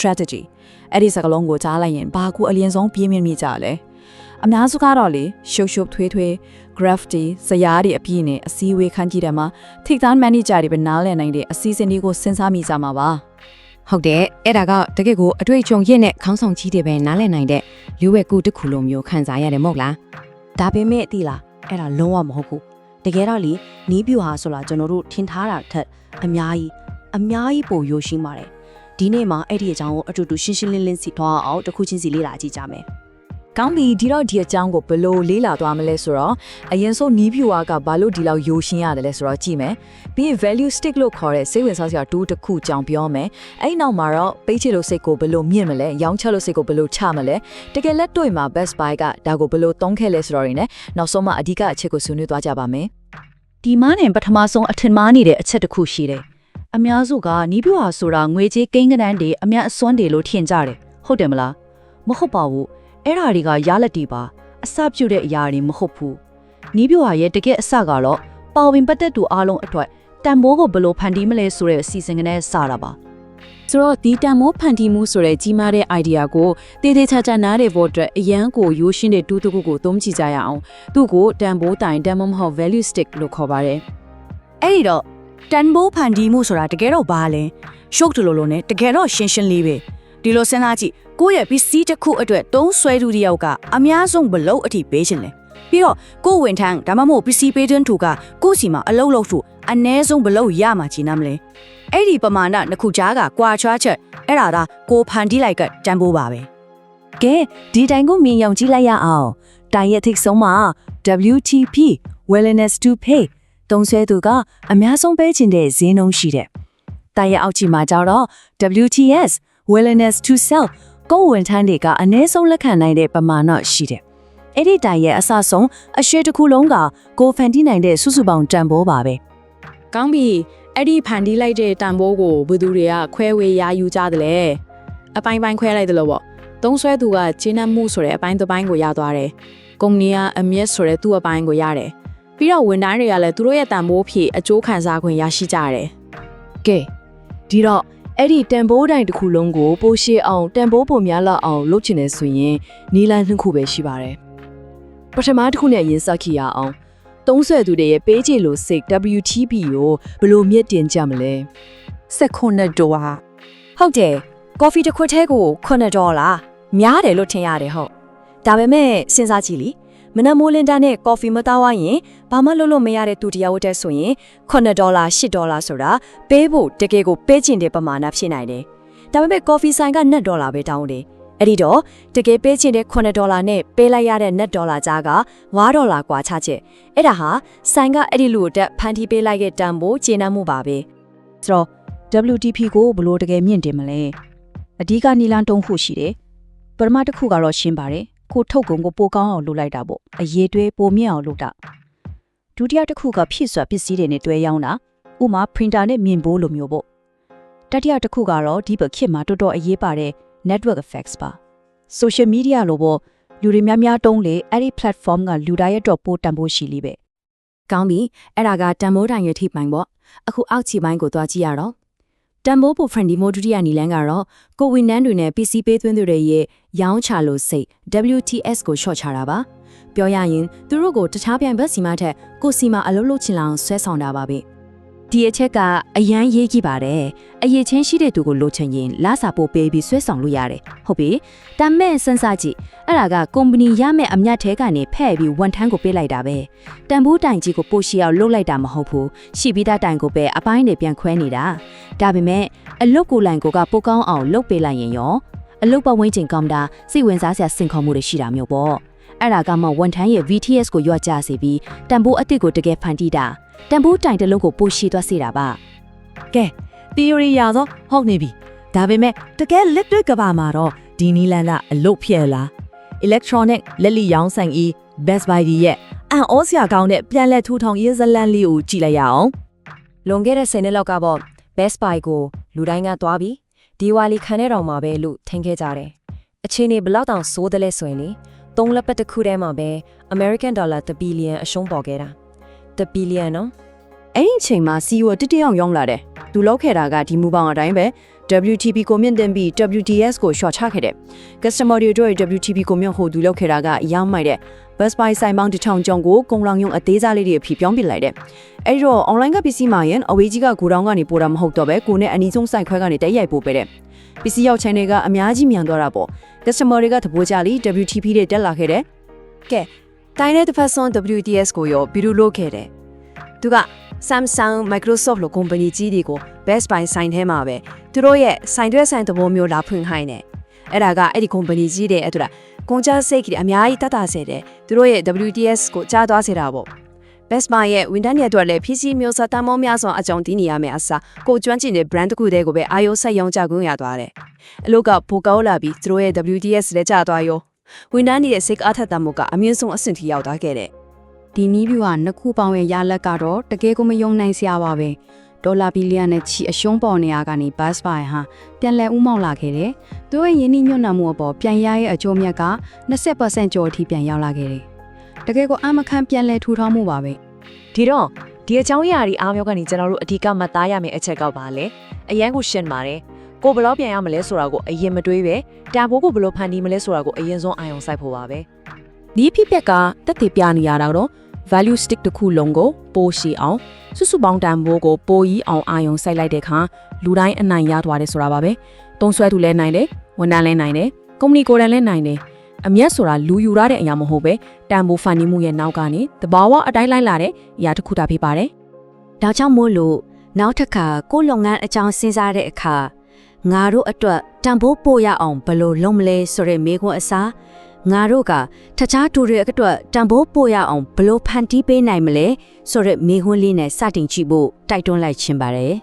strategy အဲ့ဒီစကားလုံးကိုကြားလိုက်ရင်ဘာကူအလင်းဆုံးပြင်းပြင်းမိကြလဲအများစုကတော့လေရှုပ်ရှုပ်ထွေးထွေး graffiti ဇယားတွေအပြည့်နဲ့အစည်းအဝေးခန်းကြည့်တယ်မှာထိပ်တန်း manager တွေပဲနားလည်နိုင်တဲ့အစည်းအဝေးတွေကိုစဉ်းစားမိကြမှာပါဟုတ်တယ်အဲ့ဒါကတကယ့်ကိုအတွေ့အကြုံရင့်တဲ့ခေါင်းဆောင်ကြီးတွေပဲနားလည်နိုင်တဲ့လူဝဲကူတစ်ခုလိုမျိုးခံစားရတယ်မဟုတ်လားဒါပေမဲ့သိလားအဲ့ဒါလုံးဝမဟုတ်ဘူးတကယ်တော့လေနီးပြူဟာဆိုတာကျွန်တော်တို့ထင်ထားတာထက်အများကြီးအများကြီးပိုရိုရှိပါတယ် ဒီနေ့မှာအဲ့ဒီအကြောင်းကိုအတူတူရှင်းရှင်းလင်းလင်းစီထွားအောင်တစ်ခုချင်းစီလေ့လာကြည့်ကြမယ်ကောင်းပြီဒီတော့ဒီအကြောင်းကိုဘယ်လို့လေးလာသွားမလဲဆိုတော့အရင်ဆုံးနီးဖြူဝါကဘာလို့ဒီလောက်ယိုရှင်းရတယ်လဲဆိုတော့ကြည့်မယ်ပြီးရင် value stick လို့ခေါ်တဲ့စိတ်ဝင်စားစရာတူးတစ်ခုကြောင်ပြောမယ်အဲ့ဒီနောက်မှာတော့ပိတ်ချလို့စိတ်ကိုဘယ်လို့မြင့်မလဲရောင်းချလို့စိတ်ကိုဘယ်လို့ချမလဲတကယ်လက်တွေ့မှာ best buy ကဒါကိုဘယ်လို့သုံးခဲ့လဲဆိုတော့ရင်းနဲ့နောက်ဆုံးမှအဓိကအချက်ကိုဆွေးနွေးသွားကြပါမယ်ဒီမားနဲ့ပထမဆုံးအထင်မှားနေတဲ့အချက်တစ်ခုရှိတယ်။ အများစုကနီးပြွာဆိုတာငွေကြေးကိန်းကနန်းတွေအများအစွမ်းတွေလို့ထင်ကြတယ်။ဟုတ်တယ်မလား။မဟုတ်ပါဘူး။အဲ့ဓာတွေကရလက်တွေပါ။အစပြုတဲ့အရာတွေမဟုတ်ဘူး။နီးပြွာရဲ့တကယ်အစကတော့ပါဝင်ပတ်သက်သူအားလုံးအတွက်တန်ဖိုးကိုဘယ်လိုဖန်တီးမလဲဆိုတဲ့အစီအစဉ်ကလေးစတာပါ။ဆိုတော့ဒီတန်မိုးဖန်တီးမှုဆိုတဲ့ကြီးမားတဲ့ idea ကိုတည်တည်ချာချာနားတဲ့ဖို့အတွက်အရန်ကိုရိုးရှင်းတဲ့တူးတစ်ခုကိုသုံးကြည့်ကြရအောင်သူ့ကိုတန်ဖိုးတိုင်တန်မိုးမဟုတ် value stick လို့ခေါ်ပါတယ်အဲ့ဒီတော့ တန်ဖိုးဖန်တီးမှုဆိုတာတကယ်တော့ဘာလဲရှုပ်တလို့လို့နဲ့တကယ်တော့ရှင်းရှင်းလေးပဲဒီလိုစဉ်းစားကြည့်ကိုယ့်ရဲ့ပစ္စည်းတစ်ခုအတွက်တုံးဆွဲသူတယောက်ကအများဆုံးဘလို့အထိပေးခြင်းလဲပြီးတော့ကိုယ့်ဝန်ထမ်းဒါမှမဟုတ်ပစ္စည်းပေးတဲ့သူကကိုယ့်စီမှာအလုပ်လုပ်ဖို့အ ਨੇ ဆုံးဘလို့ရမှာကြီးနားမလဲအဲ့ဒီပမာဏနှစ်ခုကြားကကွာခြားချက်အဲ့ဒါဒါကိုဖန်တီးလိုက်ကတန်ဖိုးပါပဲကဲဒီတိုင်ကိုမြင်ရောက်ကြည့်လိုက်ရအောင်တိုင်ရဲ့ထိပ်ဆုံးမှာ WTP willingness to pay တုံးဆွဲသူကအများဆုံးပေးခြင်းတဲ့ဈေးနှုန်းရှိတယ်တိုင်ရဲ့အောက်ခြေမှာကျတော့ WTS willingness to sell ကိုယ်ဝန်ထမ်းတွေကအနည်းဆုံးလက်ခံနိုင်တဲ့ပမာဏရှိတယ်အဲ့ဒီတိုင်ရဲ့အစဆုံးအရွှေတစ်ခုလုံးကကိုဖန်တီးနိုင်တဲ့စုစုပေါင်းတန်ဖိုးပါပဲ။ကောင်းပြီအဲ့ဒီဖန်တီးလိုက်တဲ့တန်ဖိုးကိုဘယ်သူတွေကခွဲဝေရယူကြတယ်လဲ။အပိုင်းပိုင်းခွဲလိုက်တယ်လို့ပေါ့။သုံးဆွဲသူကဂျင်းနှမှုဆိုတဲ့အပိုင်းတစ်ပိုင်းကိုရသွားတယ်။ကုမ္ပဏီကအမျက်ဆိုတဲ့သူ့အပိုင်းကိုရတယ်။ ပြီးတော့ဝန်ထမ်းတွေကလည်းသူတို့ရဲ့တန်ဖိုးဖြည့်အကျိုးခံစားခွင့်ရရှိကြတယ်။ကဲဒီတော့အဲ့ဒီတန်ဖိုးတိုင်းတစ်ခုလုံးကိုပိုရှေအောင်တန်ဖိုးပုံများလောက်အောင်လုပ်ချင်နေဆိုရင်နီလန်းနှစ်ခုပဲရှိပါတယ်ပထမတစ်ခုနဲ့ရင်စက်ခီရအောင်သုံးဆွဲသူတွေရဲ့ပေးချေလို့စိတ် WTP ကိုဘယ်လိုမြင့်တင်ကြမလဲ16ဒေါ်လာဟုတ်တယ်ကော်ဖီတစ်ခွက်ထဲကို9ဒေါ်လာများတယ်လို့ထင်ရတယ်ဟုတ်ဒါပေမဲ့စဉ်းစားကြည့်လी မနက်မိုးလင်းတာနဲ့ကော်ဖီမတောက်ဝရင်ဘာမှလုပ်လို့မရတဲ့သူတရားဝတ်တဲ့ဆိုရင်9ဒေါ်လာ10ဒေါ်လာဆိုတာပေးဖို့တကယ်ကိုပေးချင်တဲ့ပမာဏဖြစ်နိုင်တယ်ဒါပေမဲ့ကော်ဖီဆိုင်က9ဒေါ်လာပဲတောင်းတယ်အဲ့ဒီတော့တကယ်ပေးချင်တဲ့9ဒေါ်လာနဲ့ပေးလိုက်ရတဲ့9ဒေါ်လာကြားက9ဒေါ်လာกว่าချချက်အဲ့ဒါဟာဆိုင်ကအဲ့ဒီလူအတက်ဖန်တီးပေးလိုက်တဲ့တန်ဖိုးကျေနပ်မှုပါပဲဆိုတော့ WTP ကိုဘလို့တကယ်မြင့်တင်မလဲအဓိကနီလန်တုံးခုရှိတယ်ပထမတစ်ခုကတော့ရှင်းပါတယ် ကိုထုတ်ကုန်ကိုပိုကောင်းအောင်လုပ်လိုက်တာပေါ့အရေးတွေးပိုမြင့်အောင်လုပ်တာဒုတိယတစ်ခုကဖြည့်စွာပစ္စည်းတွေနဲ့တွဲရောင်းတာဥမာ printer နဲ့မြင်ပိုးလိုမျိုးပေါ့တတိယတစ်ခုကတော့ဒီဘက်ခေတ်မှာတော်တော်အရေးပါတဲ့ network effects ပါ social media လိုပေါ့လူတွေများများတုံးလေအဲ့ဒီ platform ကလူတိုင်းရဲ့တော့ပိုတန်ဖိုးရှိလိပဲကောင်းပြီအဲ့ဒါကတန်မိုးတိုင်ရဲ့ထိပ်ပိုင်းပေါ့အခုအောက်ခြေပိုင်းကိုသွားကြည့်ရတော့ တန်မိုးပို friendly မိုဒုတိယနီလန်းကတော့ကိုဝန်နန်းတွေနဲ့ PC ပေးသွင်းသူတွေရဲ့ရောင်းချလို့စိတ် WTS ကို short ချတာပါပြောရရင်သူတို့ကိုတခြားပြိုင်ဘက်စီမထက်ကိုစီမအလုပ်လုပ်ချင်လောင်ဆွဲဆောင်တာပါပဲ ဒီအချက်ကအရန်ရေးကြည့်ပါတယ်အရေးချင်းရှိတဲ့သူကိုလိုချင်ရင်လာစာပို့ပေးပြီးဆွဲဆောင်လို့ရတယ်ဟုတ်ပြီဒါမဲ့စဉ်းစားကြည့်အဲ့ဒါကကုမ္ပဏီရမဲ့အမြတ်ထဲကနေဖဲ့ပြီးဝန်ထမ်းကိုပေးလိုက်တာပဲတန်ဖိုးတိုင်ကြီးကိုပို့ရှိအောင်လုပ်လိုက်တာမဟုတ်ဘူးရှိပြီးသားတိုင်ကိုပဲအပိုင်းတွေပြန်ခွဲနေတာဒါပေမဲ့အလုတ်ကိုလိုင်ကိုကပိုကောင်းအောင်လုပ်ပေးလိုက်ရင်ရောအလုတ်ပတ်ဝန်းကျင်ကောင်းတာစိတ်ဝင်စားစရာစင်ခေါ်မှုတွေရှိတာမျိုးပေါ့ အဲ့ဒါကမှဝန်ထမ်းရဲ့ VTS ကိုရွက်ကြစေပြီးတန်ဖိုးအစ်စ်ကိုတကယ်ဖန်တီးတာတန်ဖိုးတိုင်တစ်လုံးကိုပို့ရှိသွားစေတာပါကဲ theory ရသောဟုတ်နေပြီဒါပေမဲ့တကယ်လက်တွေ့ကဘာမှာတော့ဒီနီလန်ကအလုတ်ဖြစ်လား electronic လက်လီရောင်းဆိုင်ဤ best buy ဒီရဲ့အန်ဩစရာကောင်းတဲ့ပြန်လက်ထူထောင်ရေးဇလန်လေးကိုကြည့်လိုက်ရအောင်လွန်ခဲ့တဲ့10နှစ်လောက်ကတော့ Best Buy ကိုလူတိုင်းကသွားပြီးဒီဝါလီခံတဲ့တော်မှာပဲလို့ထင်ခဲ့ကြတယ်။အခြေအနေဘယ်လောက်တောင်ဆိုးတယ်လဲဆိုရင်လေ သုံးလက်ပတ်တစ်ခုထဲမှာပဲ American Dollar 1 billion အရှုံးပေါ်ခဲ့တာ။1 billion နော်အဲ့ဒီအချိန်မှာ CEO တတိယအောင်ရောင်းလာတယ်။သူလောက်ခဲ့တာကဒီမူပေါင်းအတိုင်းပဲ WTP ကိုမြင့်တင်ပြီး WTS ကို short ချခဲ့တယ်။ customer တွေတို့ WTP ကိုမြင့်ဟိုသူလောက်ခဲ့တာကအယောင်းမိုက်တဲ့ Best Buy ဆိုင်ပေါင်းတစ်ထောင်ကျော်ကိုကုံလောင်ယုံအသေးစားလေးတွေအဖြစ်ပြောင်းပစ်လိုက်တယ်။အဲဒီတော့ online ကပစ္စည်းမှာရင်အဝေးကြီးကဂိုဒေါင်းကနေပို့တာမဟုတ်တော့ပဲကိုနဲ့အနီးဆုံးဆိုင်ခွဲကနေတက်ရိုက်ပို့ပေးတယ်။ ပစ္စည်းရောက်ချိုင်တွေကအများကြီးမြန်သွားတာပေါ့။ customer တွေကသဘောကျလီ WTP တွေတက်လာခဲ့တယ်ကဲတိုင်းတဲ့တစ်ဖက်ဆုံး WTS ကိုရောဘီလူလုပ်ခဲ့တယ်သူက Samsung Microsoft လိုကုမ္ပဏီကြီးတွေကို Best Buy ဆိုင်ထဲမှာပဲသူတို့ရဲ့ဆိုင်တွဲဆိုင်သဘောမျိုးလာဖွင့်ခိုင်းတယ်အဲ့ဒါကအဲ့ဒီကုမ္ပဏီကြီးတွေအဲ့ဒါကုန်ကြစိတ်ကြီးအများကြီးတတ်တာစေတယ်သူတို့ရဲ့ WTS ကိုကြားသွားစေတာပေါ့ Best Buy ရဲ့ဝန်ထမ်းတွေအတွက်လည်း PC မျိုးစားတန်မိုးများစွာအကြောင်းတည်နေရမယ်အစားကိုကျွမ်းကျင်တဲ့ brand တစ်ခုတည်းကိုပဲအာရုံစိုက်ရောင်းကြခွင့်ရသွားတယ်အလို့ကပိုကောက်လာပြီးသူတို့ရဲ့ WTS လည်းကြာသွားရောဝန်ထမ်းတွေရဲ့စိတ်အားထက်သမှုကအမြင့်ဆုံးအဆင့်ထိရောက်သွားခဲ့တယ်ဒီနီးဗျူဟာနှစ်ခုပေါင်းရဲ့ရလက်ကတော့တကယ်ကိုမယုံနိုင်စရာပါပဲဒေါ်လာဘီလီယံနဲ့ချီအရှုံးပေါ်နေရကနေ Bus Buy ဟာပြန်လည်ဥမောက်လာခဲ့တယ်။သူရဲ့ယင်းနှိမ့်ညွတ်နှံမှုအပေါ်ပြန်ရရဲ့အကျိုးမြတ်က20%ကျော်အထိပြန်ရောက်လာခဲ့တယ်။ တကယ်ကိုအမခန့်ပြန်လည်ထူထောင်မှုပါပဲဒီတော့ဒီအကြောင်းအရာတွေအားမျိုးကနေကျွန်တော်တို့အဓိကမှတ်သားရမယ့်အချက်ကပါလေအရန်ကိုရှင်းပါတယ်ကိုဘယ်လောက်ပြန်ရမလဲဆိုတာကိုအရင်မတွေးပဲတန်ဖိုးကိုဘယ်လိုဖန်တီးမလဲဆိုတာကိုအရင်ဆုံးအာရုံစိုက်ဖို့ပါပဲဒီဖြစ်ပက်ကတက်တည်ပြနေရတာတော့ value stick တစ်ခုလုံးကိုပိုးရှိအောင်စုစုပေါင်းတန်ဖိုးကိုပိုးကြီးအောင်အာယုံစိုက်လိုက်တဲ့အခါလူတိုင်းအနိုင်ရသွားတယ်ဆိုတာပါပဲတုံးဆွဲသူလည်းနိုင်တယ်ဝန်ထမ်းလည်းနိုင်တယ်ကုမ္ပဏီကိုယ်တိုင်လည်းနိုင်တယ် အမျက်ဆိုတာလူယူရတဲ့အရာမဟုတ်ပဲတန်ဖိုးဖန်တီးမှုရဲ့နောက်ကနေတဘာဝအတိုင်းလိုက်လာတဲ့အရာတစ်ခုတာဖြစ်ပါတယ်ဒါကြောင့်မို့လို့နောက်တစ်ခါကိုယ့်လုပ်ငန်းအကြောင်းစဉ်းစားတဲ့အခါငါတို့အတွက်တန်ဖိုးပို့ရအောင်ဘယ်လိုလုပ်မလဲဆိုတဲ့မေးခွန်းအစားငါတို့ကတခြားသူတွေအတွက်တန်ဖိုးပို့ရအောင်ဘယ်လိုဖန်တီးပေးနိုင်မလဲဆိုတဲ့မေးခွန်းလေးနဲ့စတင်ကြည့်ဖို့တိုက်တွန်းလိုက်ခြင်းပါတယ်